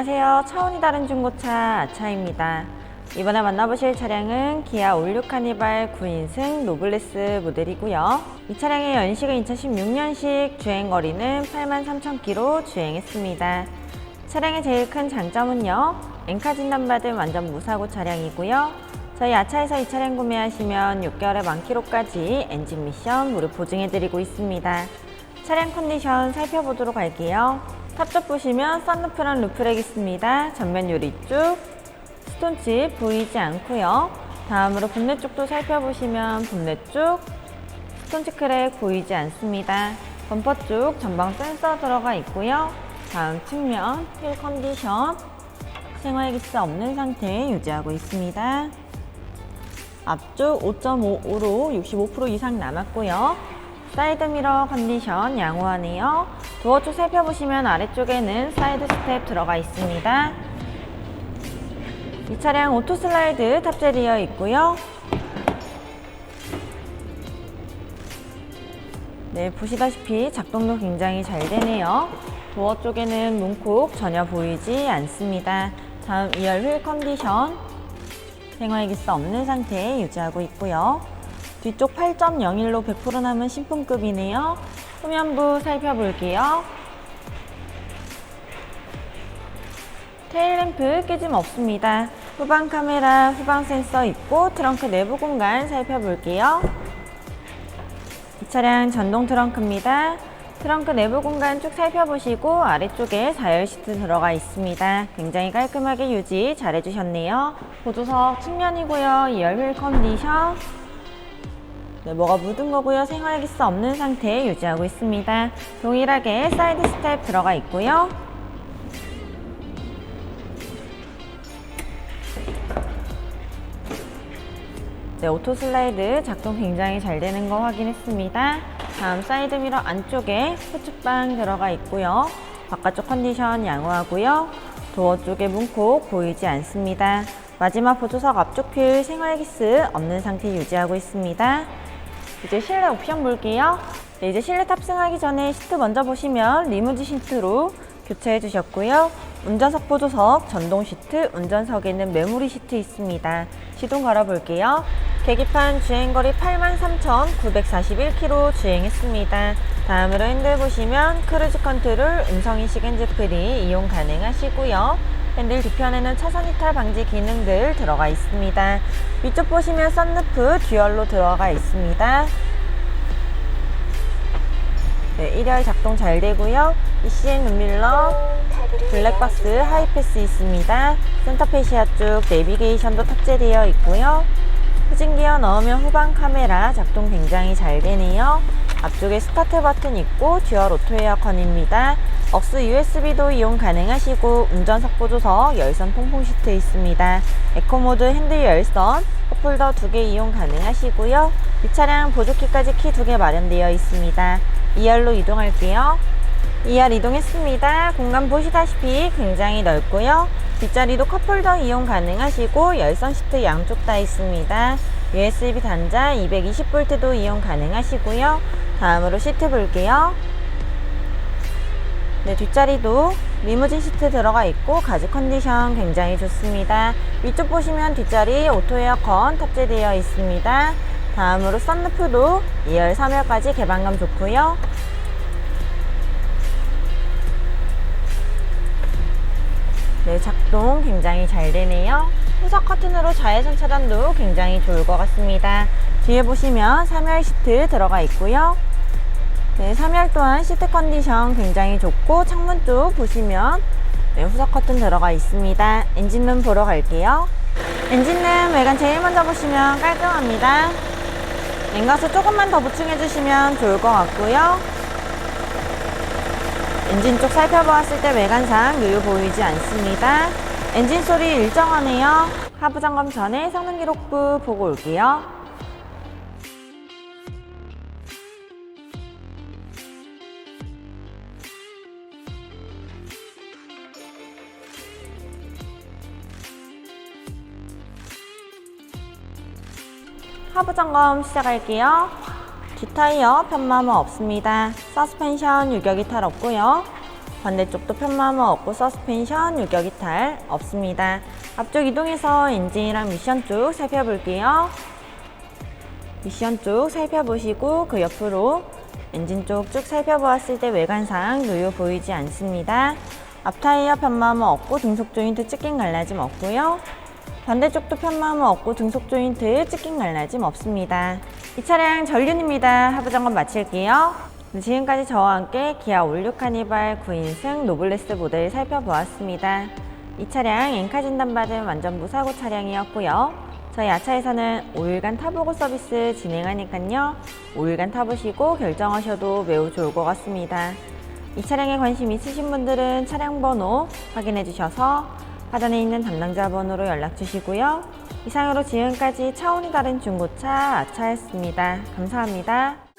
안녕하세요. 차원이 다른 중고차 아차입니다. 이번에 만나보실 차량은 기아 올류 카니발 9인승 노블레스 모델이고요. 이 차량의 연식은 2016년식 주행거리는 83,000km 주행했습니다. 차량의 제일 큰 장점은요. 엔카 진단받은 완전 무사고 차량이고요. 저희 아차에서 이 차량 구매하시면 6개월의 만키로까지 엔진 미션 무료 보증해드리고 있습니다. 차량 컨디션 살펴보도록 할게요. 탑쪽 보시면 썬루프랑 루프렉 있습니다. 전면 유리 쪽 스톤칩 보이지 않고요. 다음으로 본넷 쪽도 살펴보시면 본넷 쪽 스톤칩 크랙 보이지 않습니다. 범퍼 쪽 전방 센서 들어가 있고요. 다음 측면 휠 컨디션 생활 기스 없는 상태 유지하고 있습니다. 앞쪽 5.55로 65% 이상 남았고요. 사이드 미러 컨디션 양호하네요. 도어 쪽 살펴보시면 아래쪽에는 사이드 스텝 들어가 있습니다. 이 차량 오토 슬라이드 탑재되어 있고요. 네, 보시다시피 작동도 굉장히 잘 되네요. 도어 쪽에는 문콕 전혀 보이지 않습니다. 다음 2열 휠 컨디션 생활기스 없는 상태 유지하고 있고요. 뒤쪽 8.01로 100% 남은 신품급이네요. 후면부 살펴볼게요. 테일램프 깨짐 없습니다. 후방 카메라, 후방 센서 있고 트렁크 내부 공간 살펴볼게요. 이 차량 전동 트렁크입니다. 트렁크 내부 공간 쭉 살펴보시고 아래쪽에 4열 시트 들어가 있습니다. 굉장히 깔끔하게 유지 잘 해주셨네요. 보조석 측면이고요. 2열 휠 컨디션. 네, 뭐가 묻은 거고요. 생활기스 없는 상태 유지하고 있습니다. 동일하게 사이드 스텝 들어가 있고요. 네, 오토 슬라이드 작동 굉장히 잘 되는 거 확인했습니다. 다음 사이드 미러 안쪽에 후측방 들어가 있고요. 바깥쪽 컨디션 양호하고요. 도어 쪽에 문콕 보이지 않습니다. 마지막 보조석 앞쪽 휠 생활기스 없는 상태 유지하고 있습니다. 이제 실내 옵션 볼게요. 네, 이제 실내 탑승하기 전에 시트 먼저 보시면 리무진 시트로 교체해 주셨고요. 운전석 보조석 전동 시트, 운전석에는 메모리 시트 있습니다. 시동 걸어볼게요. 계기판 주행거리 83,941km 주행했습니다. 다음으로 핸들 보시면 크루즈 컨트롤, 음성인식 핸즈프리 이용 가능하시고요. 핸들 뒤편에는 차선 이탈 방지 기능들 들어가 있습니다. 위쪽 보시면 썬루프 듀얼로 들어가 있습니다. 네, 1열 작동 잘 되고요. ECN 룸밀러, 블랙박스 하이패스 있습니다. 센터페시아 쪽 내비게이션도 탑재되어 있고요. 후진기어 넣으면 후방 카메라 작동 굉장히 잘 되네요. 앞쪽에 스타트 버튼 있고 듀얼 오토 에어컨입니다. 억스 USB도 이용 가능하시고 운전석 보조석 열선 통풍 시트 있습니다. 에코모드 핸들 열선, 컵홀더 2개 이용 가능하시고요. 이 차량 보조키까지 키 2개 마련되어 있습니다. 2열로 이동할게요. 2열 이동했습니다. 공간 보시다시피 굉장히 넓고요. 뒷자리도 컵홀더 이용 가능하시고 열선 시트 양쪽 다 있습니다. USB 단자 220V도 이용 가능하시고요. 다음으로 시트 볼게요. 네, 뒷자리도 리무진 시트 들어가 있고 가죽 컨디션 굉장히 좋습니다. 위쪽 보시면 뒷자리 오토 에어컨 탑재되어 있습니다. 다음으로 썬루프도 2열, 3열까지 개방감 좋고요. 네, 작동 굉장히 잘 되네요. 후석 커튼으로 자외선 차단도 굉장히 좋을 것 같습니다. 뒤에 보시면 3열 시트 들어가 있고요. 네, 3열 또한 시트 컨디션 굉장히 좋고 창문 쪽 보시면 네, 후석 커튼 들어가 있습니다. 엔진룸 보러 갈게요. 엔진룸 외관 제일 먼저 보시면 깔끔합니다. 냉각수 조금만 더 보충해 주시면 좋을 것 같고요. 엔진 쪽 살펴보았을 때 외관상 유유 보이지 않습니다. 엔진 소리 일정하네요. 하부 점검 전에 성능 기록부 보고 올게요. 하부 점검 시작할게요. 뒷타이어 편마모 없습니다. 서스펜션 유격 이탈 없고요. 반대쪽도 편마모 없고 서스펜션, 유격 이탈 없습니다. 앞쪽 이동해서 엔진이랑 미션 쪽 살펴볼게요. 미션 쪽 살펴보시고 그 옆으로 엔진 쪽 쭉 살펴보았을 때 외관상 노유 보이지 않습니다. 앞타이어 편마모 없고 등속 조인트 찢긴 갈라짐 없고요. 반대쪽도 편마모 없고 등속 조인트 찢긴 갈라짐 없습니다. 이 차량 전륜입니다. 하부 점검 마칠게요. 네, 지금까지 저와 함께 기아 올류 카니발 9인승 노블레스 모델 살펴보았습니다. 이 차량 엔카 진단받은 완전 무사고 차량이었고요. 저희 아차에서는 5일간 타보고 서비스 진행하니까요. 5일간 타보시고 결정하셔도 매우 좋을 것 같습니다. 이 차량에 관심 있으신 분들은 차량 번호 확인해 주셔서 하단에 있는 담당자 번호로 연락 주시고요. 이상으로 지금까지 차원이 다른 중고차 아차였습니다. 감사합니다.